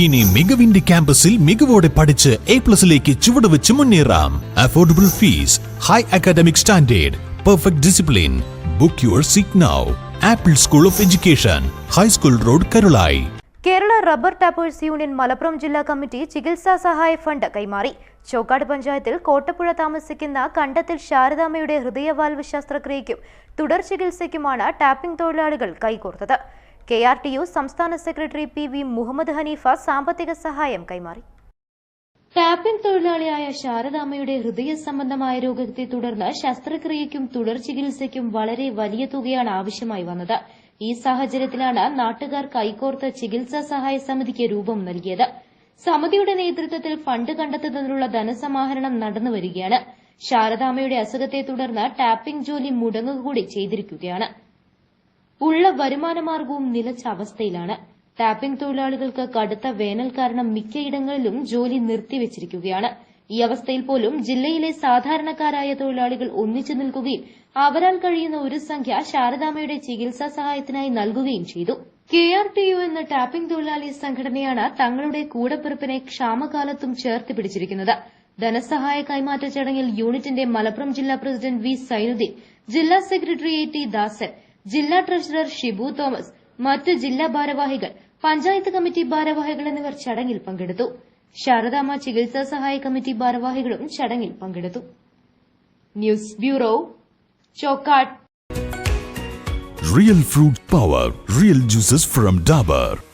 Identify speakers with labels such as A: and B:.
A: ഇനി മികവിന്റെ ക്യാമ്പസിൽ മികവോടെ പഠിച്ച് എ പ്ലസിലേക്ക് ചുവടുവെച്ച് മുന്നേറാം. Affordable fees high academic standard perfect discipline book your seat now Apple school of education high school road Karulai
B: Kerala rubber tappers union Malappuram ജില്ലാ committee ചികിത്സാ സഹായ ഫണ്ട് കൈമാറി. ചോക്കാട് പഞ്ചായത്തിൽ കോട്ടപ്പുഴ താമസിക്കുന്ന കണ്ടത്തിൽ ശാരദാമ്മയുടെ ഹൃദയവാൽവ് ശസ്ത്രക്രിയയ്ക്കും തുടർ ചികിത്സയ്ക്കുമാണ് ടാപ്പിംഗ് തൊഴിലാളികൾ കൈകോർത്തത്. കെ ആർ ടി യു സംസ്ഥാന secretary P V Muhammad Hanifa സാമ്പത്തിക സഹായം കൈമാറി. ടാപ്പിംഗ് തൊഴിലാളിയായ ശാരദാമ്മയുടെ ഹൃദയ സംബന്ധമായ രോഗത്തെ തുടർന്ന് ശസ്ത്രക്രിയയ്ക്കും തുടർ ചികിത്സയ്ക്കും വളരെ വലിയ തുകയാണ് ആവശ്യമായി വന്നത്. ഈ സാഹചര്യത്തിലാണ് നാട്ടുകാർ കൈകോർത്ത് ചികിത്സാ സഹായ സമിതിക്ക് രൂപം നൽകിയത്. സമിതിയുടെ നേതൃത്വത്തിൽ ഫണ്ട് കണ്ടെത്തുന്നതിനുള്ള ധനസമാഹരണം നടന്നുവരികയാണ് ശാരദാമ്മയുടെ അസുഖത്തെ തുടർന്ന് ടാപ്പിംഗ് ജോലി മുടങ്ങുകൂടി ചെയ്തിരിക്കുകയാണ്. ഉള്ള വരുമാനമാർഗവും നിലച്ച അവസ്ഥയിലാണ്. ടാപ്പിംഗ് തൊഴിലാളികൾക്ക് കടുത്ത വേനൽ കാരണം മിക്കയിടങ്ങളിലും ജോലി നിർത്തിവച്ചിരിക്കുകയാണ്. ഈ അവസ്ഥയിൽ പോലും ജില്ലയിലെ സാധാരണക്കാരായ തൊഴിലാളികൾ ഒന്നിച്ചു നിൽക്കുകയും അവരാൽ കഴിയുന്ന ഒരു സംഖ്യ ശാരദാമ്മയുടെ ചികിത്സാ സഹായത്തിനായി നൽകുകയും ചെയ്തു. കെ ആർ ടി യു എന്ന ടാപ്പിംഗ് തൊഴിലാളി സംഘടനയാണ് തങ്ങളുടെ കൂടപ്പിറപ്പിനെ ക്ഷാമകാലത്തും ചേർത്ത് പിടിച്ചിരിക്കുന്നത്. ധനസഹായ കൈമാറ്റ ചടങ്ങിൽ യൂണിറ്റിന്റെ മലപ്പുറം ജില്ലാ പ്രസിഡന്റ് വി സൈനുദ്ദീൻ ജില്ലാ സെക്രട്ടറി എ ടി ദാസൻ ജില്ലാ ട്രഷറർ ഷിബു തോമസ് മറ്റ് ജില്ലാ ഭാരവാഹികൾ പഞ്ചായത്ത് കമ്മിറ്റി ഭാരവാഹികൾ എന്നിവർ ചടങ്ങിൽ പങ്കെടുത്തു. ശാരദാമ്മ ചികിത്സാ സഹായ കമ്മിറ്റി ഭാരവാഹികളും ചടങ്ങിൽ പങ്കെടുത്തു. News bureau Chokkad
A: real fruit power real juices from Dabur.